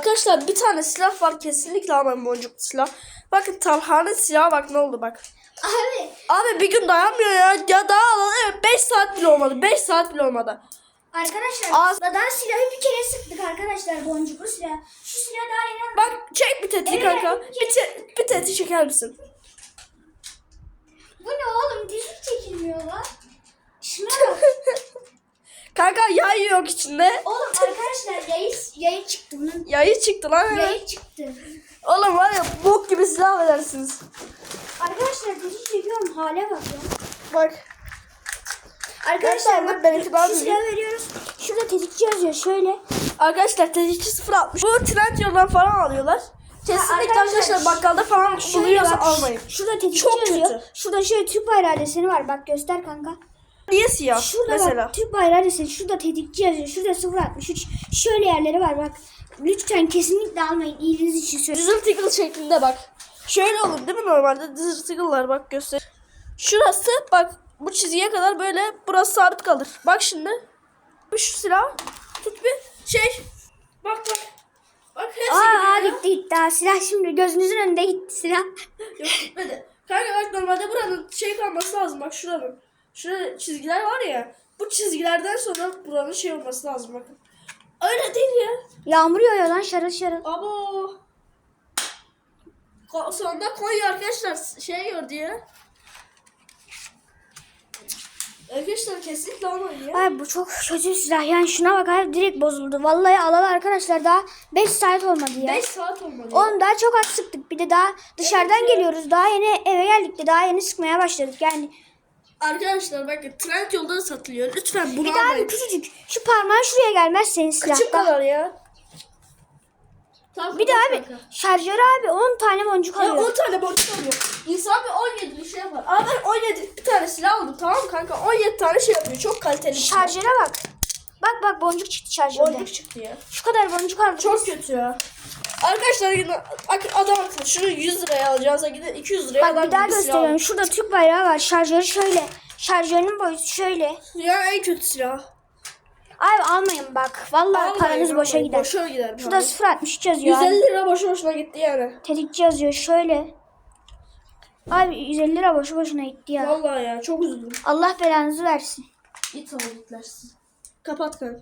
Arkadaşlar bir tane silah var kesinlikle almayın boncuklu silah. Bakın Talha'nın silahı bak ne oldu bak. Abi Abi bir gün dayanmıyor ya. Ya daha alalım evet 5 saat bile olmadı. 5 saat bile olmadı. arkadaşlar Ağız- Dadan silahı bir kere sıktık arkadaşlar boncuklu silah. Şu silah daha yeni. Bak çek bir tetiği Evet, kanka. çek. Bir, te- bir tetiği çeker misin? Bu ne oğlum dizik çekilmiyor lan. Şuna bak. Kanka yay yok içinde. oğlum arkadaşlar yayı, yayı çıktı bunun. Yayı çıktı lan. hemen. Yayı çıktı. Oğlum var ya bok gibi silah edersiniz. Arkadaşlar dizik çekiyorum hale bak ya. Bak. Arkadaşlar bak benimki daha şu silahı veriyoruz. Şurada tetikçi yazıyor şöyle. Arkadaşlar tetikçi 060. Bu trend yoldan falan alıyorlar. Kesinlikle arkadaşlar, arkadaşlar bakkalda falan Şöyle buluyorsa bak, almayın. Şurada tetikçi Çok yazıyor. kötü. Şurada şöyle Türk bayrağı deseni var. Bak göster kanka. Niye siyah Şurada mesela? bak Türk bayrağı deseni. Şurada tetikçi yazıyor. Şurada 063. Şöyle yerleri var bak. Lütfen kesinlikle almayın. İyiliğiniz için söylüyorum. Dizzle tickle şeklinde bak. Şöyle olur değil mi normalde? Dizzle tickle'lar bak göster. Şurası bak bu çizgiye kadar böyle burası sabit kalır. Bak şimdi. Bir şu silah tut bir şey. Bak bak. Bak hepsi Aa, aa gidiyor. gitti gitti. Aa, silah şimdi gözünüzün önünde gitti silah. Yok gitmedi. Kanka bak normalde buranın şey kalması lazım bak şuranın. Şurada çizgiler var ya. Bu çizgilerden sonra buranın şey olması lazım bakın. Öyle değil ya. Yağmur yağıyor lan şarıl şarıl. Abo. Ko- Sonunda Konya arkadaşlar şey gördü ya. Arkadaşlar kesinlikle almayın ya. Ay bu çok kötü silah. Yani şuna bak abi direkt bozuldu. Vallahi alalı arkadaşlar daha 5 saat olmadı ya. 5 saat olmadı. ya. Oğlum daha çok az sıktık. Bir de daha dışarıdan Evet ya. geliyoruz. Daha yeni eve geldik de daha yeni sıkmaya başladık. Yani Arkadaşlar bakın trend yolda da satılıyor. Lütfen bunu bir daha bir almayın. küçücük. Şu parmağın şuraya gelmez senin Küçük silahta. kadar ya. Tamam, Bir de abi kanka. şarjör abi 10 tane boncuk Ya alıyor. 10 tane boncuk alıyor. İnsan bir 17 şey yapar. Ama ben 17 bir tane silah aldım tamam mı kanka? 17 tane şey yapıyor. Çok kaliteli bir silah. Şarjöre bak. Bak bak boncuk çıktı şarjörde. Boncuk çıktı ya. Şu kadar boncuk aldık. Çok kötü ya. Arkadaşlar yine adam şunu 100 liraya alacağınıza gidin 200 liraya Bak adam bir daha gösteriyorum. Şurada Türk bayrağı var. Şarjörü şöyle. Şarjörünün boyutu şöyle. Ya en kötü silah. Abi almayın bak. Vallahi Almayın, paranız boşa almayın. gider. Boşa gider. Şurada 063 yazıyor. 150 Abi. lira boşu boşuna gitti yani. Tetikçi yazıyor şöyle. Abi 150 lira boşu boşuna gitti ya. Vallahi ya çok üzüldüm. Allah belanızı versin. İt aldıklar siz. Kapat kanka.